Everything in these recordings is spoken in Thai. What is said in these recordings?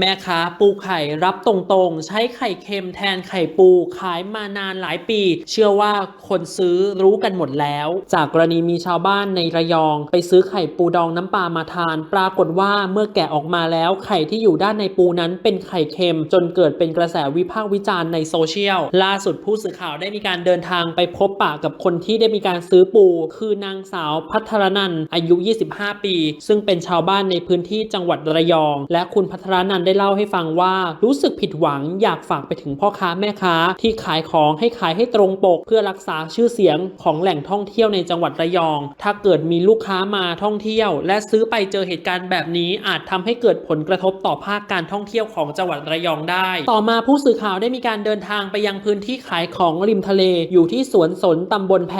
แม่ค้าปูไข่รับตรงๆ ใช้ไข่เค็มแทนไข่ปูขายมานานหลายปี เชื่อว่าคนซื้อรู้กันหมดแล้ว จากกรณีมีชาวบ้านในระยอง ไปซื้อไข่ปูดองน้ำปลามาทาน ปรากฏว่าเมื่อแกะออกมาแล้ว ไข่ที่อยู่ด้านในปูนั้นเป็นไข่เค็ม จนเกิดเป็นกระแสวิพากษ์วิจารณ์ในโซเชียลล่าสุดผู้สื่อข่าวได้มีการเดินทางไปพบปะกับคนที่ได้มีการซื้อปู คือนางสาวพัทรนันท์อายุ 25 ปี ซึ่งเป็นชาวบ้านในพื้นที่จังหวัดระยอง และคุณพัทรนันท์ได้เล่าให้ฟังว่ารู้สึกผิดหวังอยากฝากไปถึงพ่อค้าแม่ค้า ที่ขายของให้ขายให้ตรงปก เพื่อรักษาชื่อเสียงของแหล่งท่องเที่ยวในจังหวัดระยอง ถ้าเกิดมีลูกค้ามาท่องเที่ยว และซื้อไปเจอเหตุการณ์แบบนี้อาจทำให้เกิดผลกระทบต่อภาคการท่องเที่ยวของจังหวัดระยองได้ ต่อมาผู้สื่อข่าวได้มีการเดินทางไปยังพื้นที่ขายของริมทะเล อยู่ที่สวนสนตำบลแพ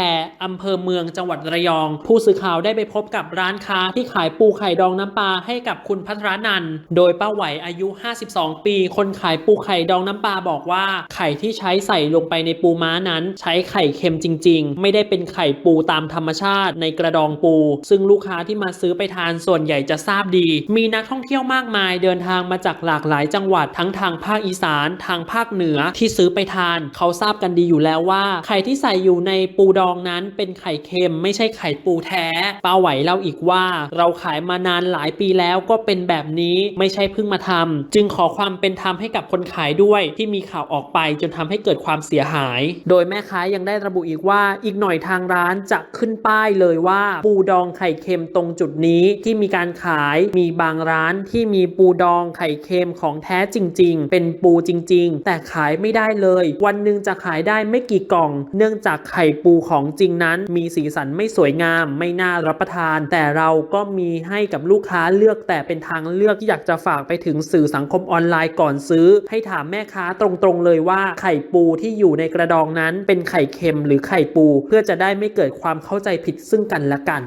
อำเภอเมืองจังหวัดระยอง ผู้สื่อข่าวได้ไปพบกับร้านค้าที่ขายปูไข่ดองน้ำปลาให้กับคุณพัทรนันท์โดยป้าไหวอายุยุ 52 ปี คนขายปูไข่ดองน้ำปลาบอกว่า ไข่ที่ใช้ใส่ลงไปในปูม้านั้น ใช้ไข่เค็มจริง ๆ ไม่ได้เป็นไข่ปูตามธรรมชาติในกระดองปู ซึ่งลูกค้าที่มาซื้อไปทานส่วนใหญ่จะทราบดี มีนักท่องเที่ยวมากมายเดินทางมาจากหลากหลายจังหวัดทั้งทางภาคอีสาน ทางภาคเหนือที่ซื้อไปทาน เขาทราบกันดีอยู่แล้วว่า ไข่ที่ใส่อยู่ในปูดองนั้นเป็นไข่เค็ม ไม่ใช่ไข่ปูแท้ป้าไหวเล่าอีกว่า เราขายมานานหลายปีแล้วก็เป็นแบบนี้ไม่ใช่เพิ่งมาทานำจึงขอความเป็นธรรมให้กับคนขายด้วยที่มีข่าวออกไปจนทำให้เกิดความเสียหาย โดยแม่ค้ายังได้ระบุอีกว่า อีกหน่อยทางร้านจะขึ้นป้ายเลยว่า ปูดองไข่เค็มตรงจุดนี้ที่มีการขายมีบางร้านที่มีปูดองไข่เค็มของแท้จริง ๆ เป็นปูจริง ๆ แต่ขายไม่ได้เลย วันหนึ่งจะขายได้ไม่กี่กล่อง เนื่องจากไข่ปูของจริงนั้น มีสีสันไม่สวยงาม ไม่น่ารับประทาน แต่เราก็มีให้กับลูกค้าเลือกแต่เป็นทางเลือกที่อยากจะฝากไปถึงสื่อสังคมออนไลน์ก่อนซื้อ ให้ถามแม่ค้าตรงๆเลยว่าไข่ปูที่อยู่ในกระดองนั้นเป็นไข่เค็มหรือไข่ปู เพื่อจะได้ไม่เกิดความเข้าใจผิดซึ่งกันและกัน